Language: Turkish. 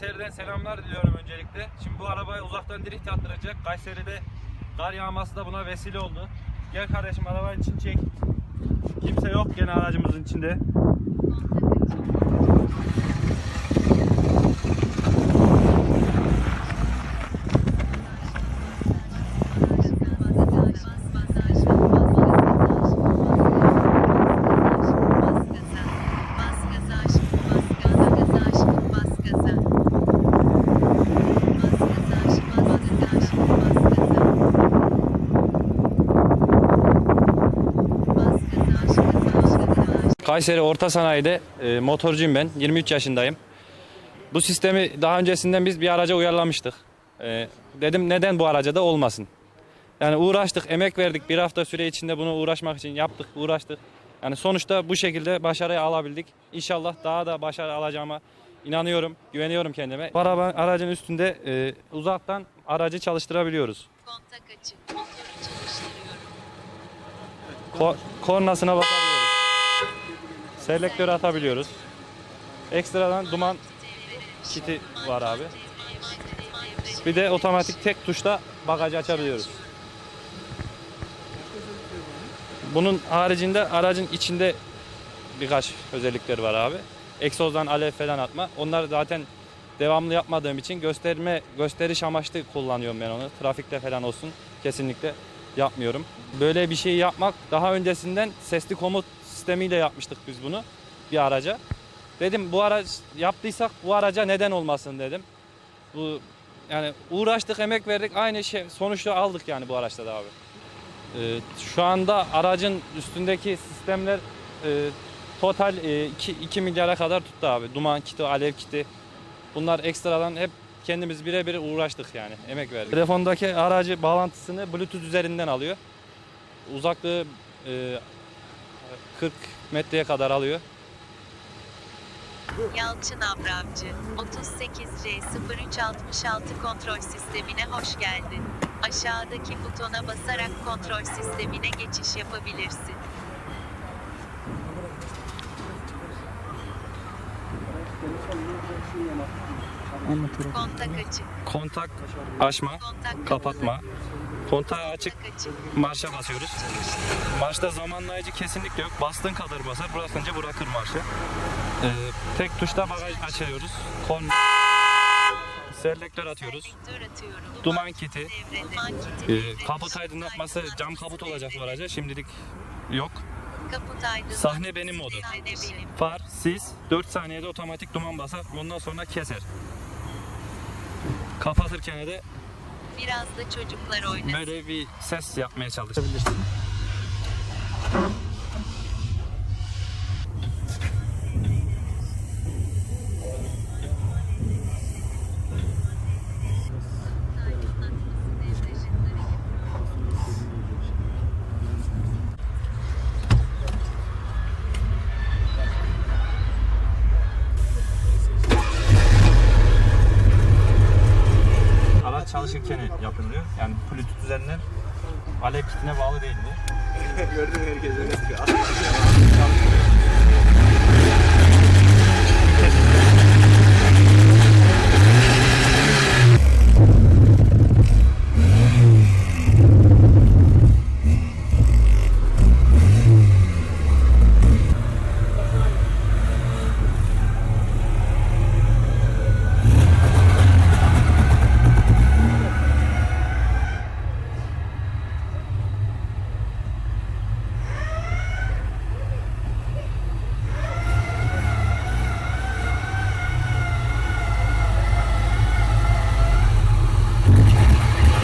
Kayseri'den selamlar diliyorum öncelikle. Şimdi bu arabayı uzaktan drift attıracak. Kayseri'de kar yağması da buna vesile oldu. Gel kardeşim arabanın için çek. Kimse yok gene aracımızın içinde. Kayseri Orta Sanayi'de e, motorcuyum ben. 23 yaşındayım. Bu sistemi daha öncesinden biz bir araca uyarlamıştık. E, dedim neden bu araca da olmasın? Yani uğraştık, emek verdik. Bir hafta süre içinde bunu uğraşmak için yaptık, uğraştık. Yani sonuçta bu şekilde başarıyı alabildik. İnşallah daha da başarı alacağıma inanıyorum, güveniyorum kendime. Araba, aracın üstünde e, uzaktan aracı çalıştırabiliyoruz. Kontak açık. Motoru çalıştırıyorum. Ko- kornasına basabiliyoruz. Selektörü atabiliyoruz. Ekstradan duman kiti var abi. Bir de otomatik tek tuşla bagajı açabiliyoruz. Bunun haricinde aracın içinde birkaç özellikleri var abi. Egzozdan alev falan atma. Onlar zaten devamlı yapmadığım için gösterme gösteriş amaçlı kullanıyorum ben onu. Trafikte falan olsun kesinlikle yapmıyorum. Böyle bir şey yapmak daha öncesinden sesli komut sistemiyle yapmıştık biz bunu bir araca. Dedim bu araç yaptıysak bu araca neden olmasın dedim. Bu yani uğraştık, emek verdik. Aynı şey sonuçta aldık yani bu araçta da abi. Ee, şu anda aracın üstündeki sistemler e, total 2 milyara kadar tuttu abi. Duman kiti, alev kiti. Bunlar ekstradan hep kendimiz birebir uğraştık yani. Emek verdik. Telefondaki aracı bağlantısını Bluetooth üzerinden alıyor. Uzaklığı e, 40 metreye kadar alıyor. Yalçın Avramcı. 38C0366 kontrol sistemine hoş geldin. Aşağıdaki butona basarak kontrol sistemine geçiş yapabilirsin. Kontak açık. Kontak açma, Kontak kapatma. Kontağı açık marşa basıyoruz. Marşta zamanlayıcı kesinlikle yok. Bastığın kadar basar, bırakınca bırakır marşı. Ee, tek tuşla bagaj açıyoruz. Kon selektör atıyoruz. Duman kiti. Ee, kaput aydınlatması cam kaput olacak bu araca. Şimdilik yok. Sahne benim modu. Far, sis, 4 saniyede otomatik duman basar. Ondan sonra keser. Kapatırken de Biraz da çocuklar oynasın. böyle bir ses yapmaya çalışabilirsin. Yani Bluetooth üzerinden alev kitine bağlı değil bu. Gördüm herkes öyle yapıyor.